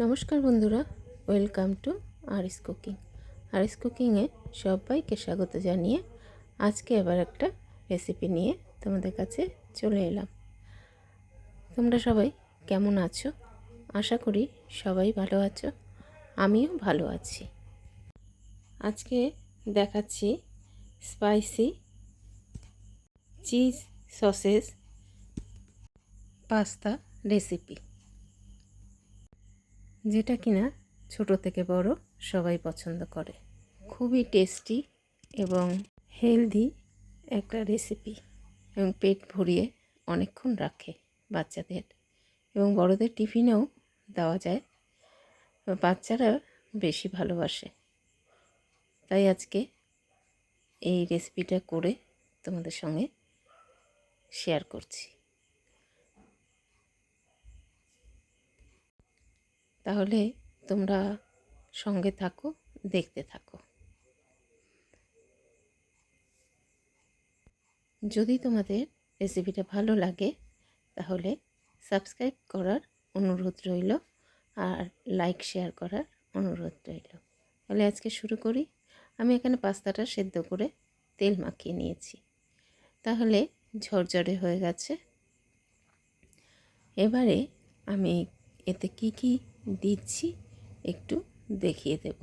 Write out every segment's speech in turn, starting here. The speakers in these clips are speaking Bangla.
নমস্কার বন্ধুরা, welcome to Aris cooking. Aris কুকিংয়ে সবাইকে স্বাগত জানিয়ে আজকে আবার একটা রেসিপি নিয়ে তোমাদের কাছে চলে এলাম। তোমরা সবাই কেমন আছো? আশা করি সবাই ভালো আছো, আমিও ভালো আছি। আজকে দেখাচ্ছি spicy cheese sausage pasta recipe যেটা কিনা ছোট থেকে বড় সবাই পছন্দ করে। খুবই টেস্টি এবং হেলদি একটা রেসিপি এবং পেট ভরিয়ে অনেকক্ষণ রাখে বাচ্চাদের এবং বড়দের টিফিনেও দেওয়া যায়। বাচ্চারা বেশি ভালোবাসে। তাই আজকে এই রেসিপিটা করে তোমাদের সঙ্গে শেয়ার করছি। তাহলে তোমরা সঙ্গে থাকো, দেখতে থাকো। যদি তোমাদের রেসিপিটা ভালো লাগে, তাহলে সাবস্ক্রাইব করার অনুরোধ রইল আর লাইক শেয়ার করার অনুরোধ রইল। তাহলে আজকে শুরু করি। আমি এখানে পাস্তাটা সেদ্ধ করে তেল মাখিয়ে নিয়েছি। তাহলে ঝরঝরে হয়ে গেছে। এবারে আমি এতে কি কি দিচ্ছি, একটু দেখিয়ে দেব।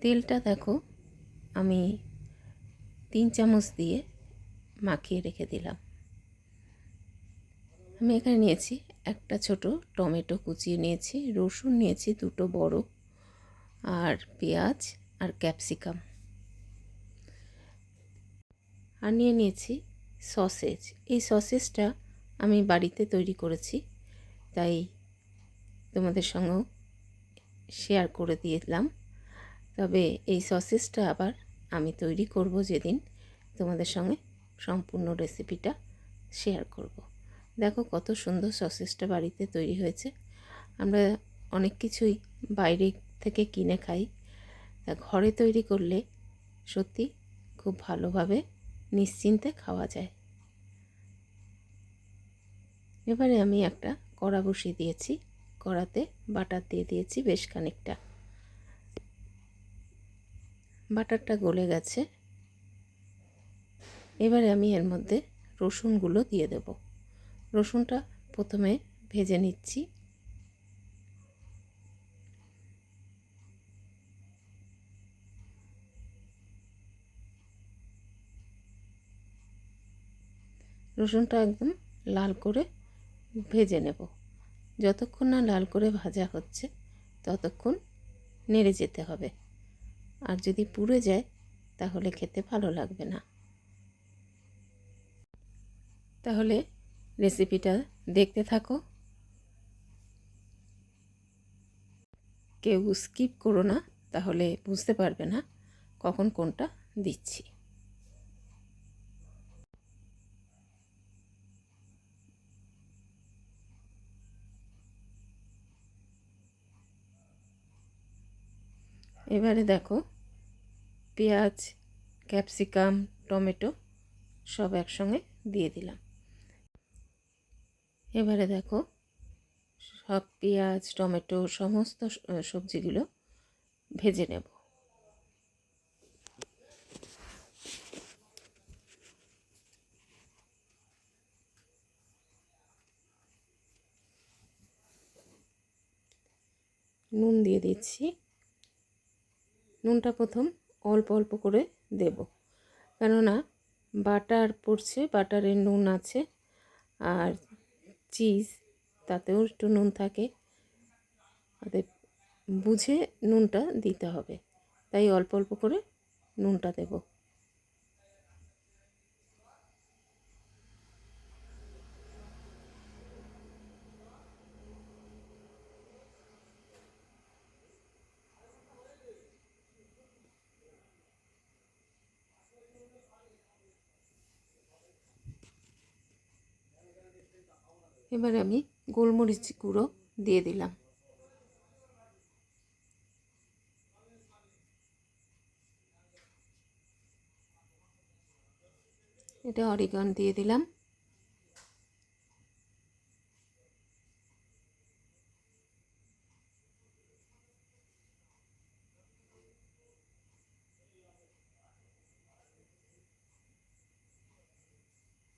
তেলটা দেখো, আমি তিন চামচ দিয়ে মাখিয়ে রেখে দিলাম। আমি এখানে নিয়েছি একটা ছোট টমেটো কুচিয়ে নিয়েছি, রসুন নিয়েছি দুটো বড়, আর পেঁয়াজ আর ক্যাপসিকাম। আর নিয়ে নিয়েছি সসেজ। এই সসেজটা আমি বাড়িতে তৈরি করেছি, তাই তোমাদের সঙ্গেও শেয়ার করে দিলাম। তবে এই সসেসটা আবার আমি তৈরি করব যেদিন তোমাদের সঙ্গে সম্পূর্ণ রেসিপিটা শেয়ার করব। দেখো কত সুন্দর সসেসটা বাড়িতে তৈরি হয়েছে। আমরা অনেক কিছুই বাইরে থেকে কিনে খাই। তা ঘরে তৈরি করলে সত্যি খুব ভালোভাবে নিশ্চিন্তে খাওয়া যায়। এবারে আমি একটা কড়া বসিয়ে দিয়েছি। কড়াতে বাটার দিয়ে দিয়েছি বেশ খানিকটা। বাটারটা গলে গেছে। এবারে আমি এর মধ্যে রসুনগুলো দিয়ে দেব। রসুনটা প্রথমে ভেজে নিচ্ছি। রসুনটা একদম লাল করে ভেজে নেব। যতক্ষণ না লাল করে ভাজা হচ্ছে, ততক্ষণ নেড়ে যেতে হবে। আর যদি পুড়ে যায়, তাহলে খেতে ভালো লাগবে না। তাহলে রেসিপিটা দেখতে থাকো। কেউ স্কিপ করো না, তাহলে বুঝতে পারবে না কখন কোনটা দিচ্ছি। এবারে দেখো, পেঁয়াজ, ক্যাপসিকাম, টমেটো সব একসঙ্গে দিয়ে দিলাম। এবারে দেখো, সব পেঁয়াজ, টমেটো সমস্ত সবজিগুলো ভেজে নেব। নুন দিয়ে দিচ্ছি। নুনটা প্রথম অল্প অল্প করে দেব। কেননা বাটার পড়ছে, বাটারের নুন আছে আর চিজ, তাতেও একটু নুন থাকে। তাতে বুঝে নুনটা দিতে হবে। তাই অল্প অল্প করে নুনটা দেবো। এবার আমি গোলমরিচ গুঁড়ো দিয়ে দিলাম। এটা অরিগন দিয়ে দিলাম।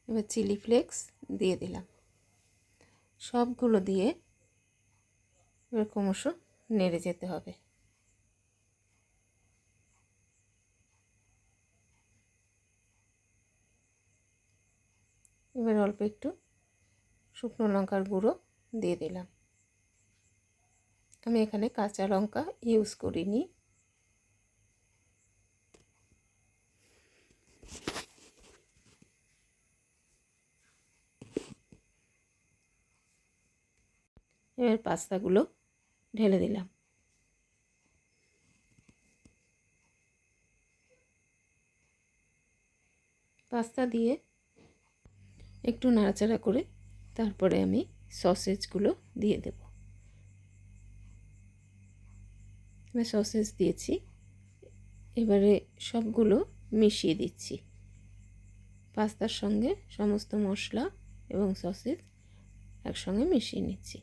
এবার চিলি ফ্লেক্স দিয়ে দিলাম। সবগুলো দিয়ে ক্রমশ নেড়ে যেতে হবে। এবার অল্প একটু শুকনো লঙ্কার গুঁড়ো দিয়ে দিলাম। আমি এখানে কাঁচা লঙ্কা ইউজ করিনি। এবার পাস্তাগুলো ঢেলে দিলাম। পাস্তা দিয়ে একটু নাড়াচাড়া করে তারপরে আমি সসেজগুলো দিয়ে দেব। আমি সসেজ দিয়েছি। এবারে সবগুলো মিশিয়ে দিচ্ছি। পাস্তার সঙ্গে সমস্ত মশলা এবং সসেজ একসঙ্গে মিশিয়ে নিচ্ছি।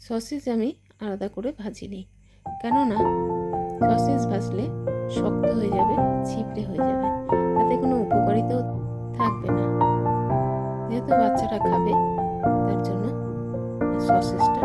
সসেজ আমি আলাদা করে ভাজি নিই কেননা সসেজ ভাজলে শক্ত হয়ে যাবে, ছিপড়ে হয়ে যাবে। তাতে কোনো উপকারিতাও থাকবে না। যেহেতু বাচ্চারা খাবে, তার জন্য সসেজটা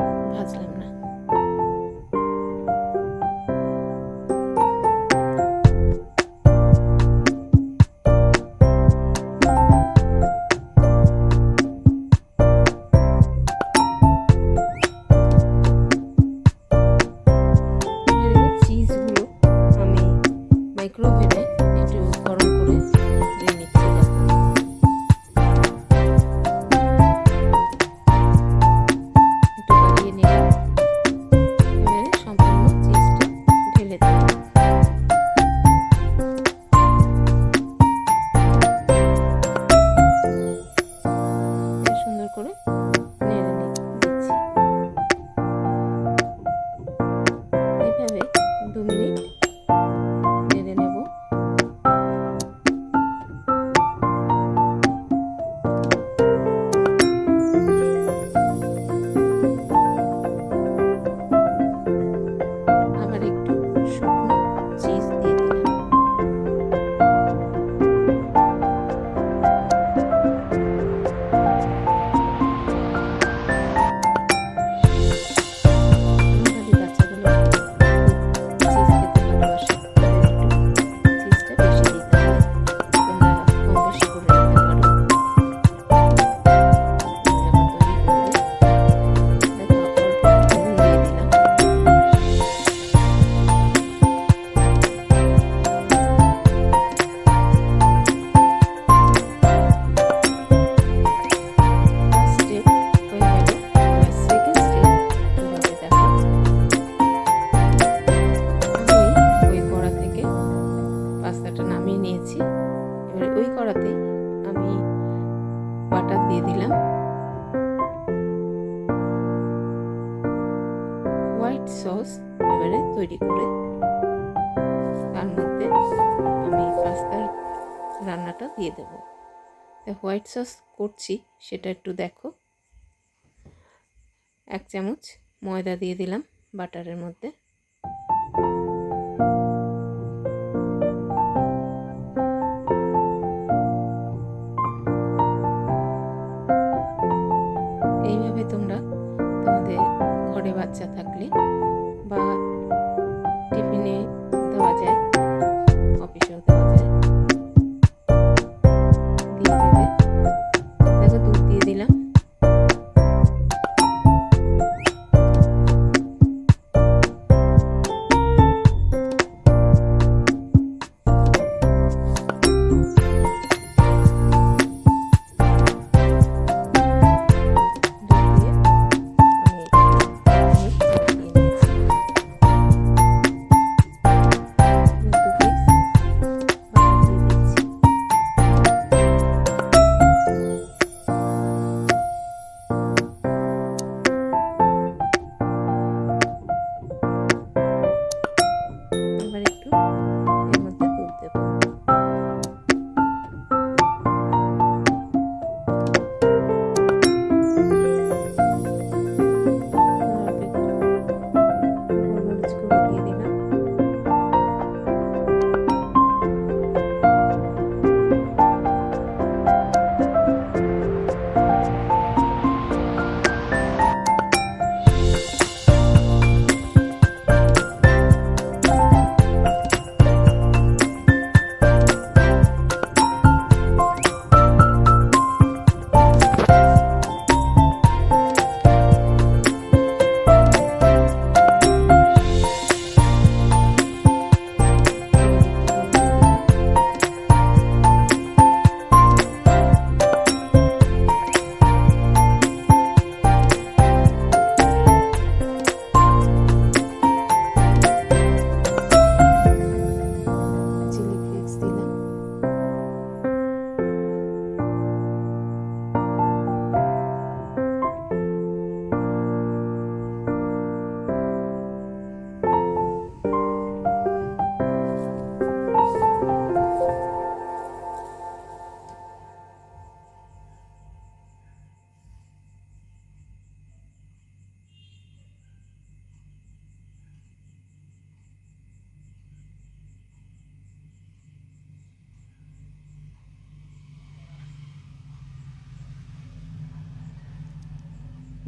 রান্নাটা দিয়ে দেবো। হোয়াইট সস করছি, সেটা একটু দেখো। এক চামচ ময়দা দিয়ে দিলাম বাটারের মধ্যে।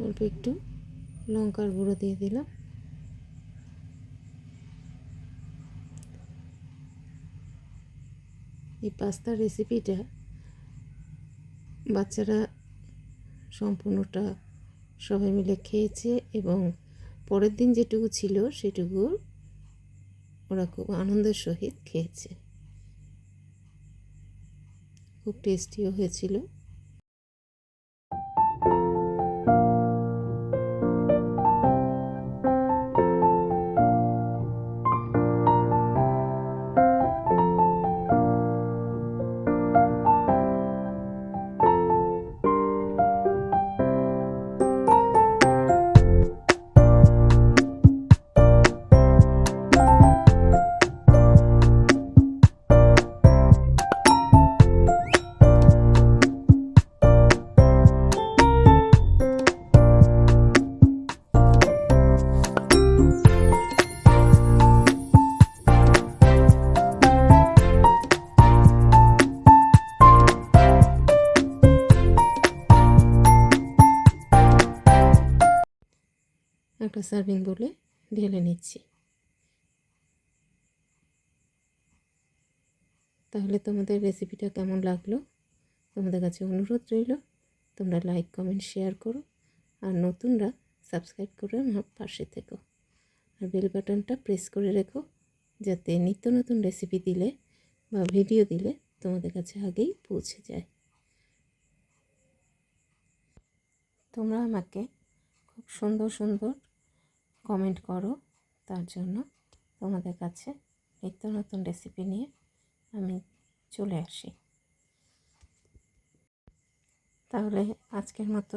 অল্প একটু লঙ্কার গুঁড়ো দিয়ে দিলাম। এই পাস্তার রেসিপিটা বাচ্চারা সম্পূর্ণটা সবাই মিলে খেয়েছে এবং পরের দিন যেটুকু ছিল সেটুকু ওরা খুব আনন্দের সহিত খেয়েছে। খুব টেস্টিও হয়েছিল। একটা সার্ভিং বলে ঢেলে নিচ্ছি। তাহলে তোমাদের রেসিপিটা কেমন লাগল? তোমাদের কাছে অনুরোধ রইল, তোমরা লাইক কমেন্ট শেয়ার করো, আর নতুনরা সাবস্ক্রাইব করে আমার পাশে থেকো। আর বেল বাটনটা প্রেস করে রেখো, যাতে নিত্য নতুন রেসিপি দিলে বা ভিডিও দিলে তোমাদের কাছে আগেই পৌঁছে যায়। তোমরা আমাকে খুব সুন্দর সুন্দর কমেন্ট করো, তার জন্য তোমাদের কাছে নিত্য নতুন রেসিপি নিয়ে আমি চলে আসি। তাহলে আজকের মতো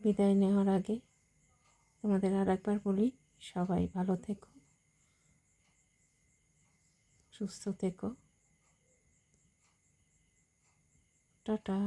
বিদায় নেওয়ার আগে তোমাদের আর একবার বলি, সবাই ভালো থেকো, সুস্থ থেকো। টাটা।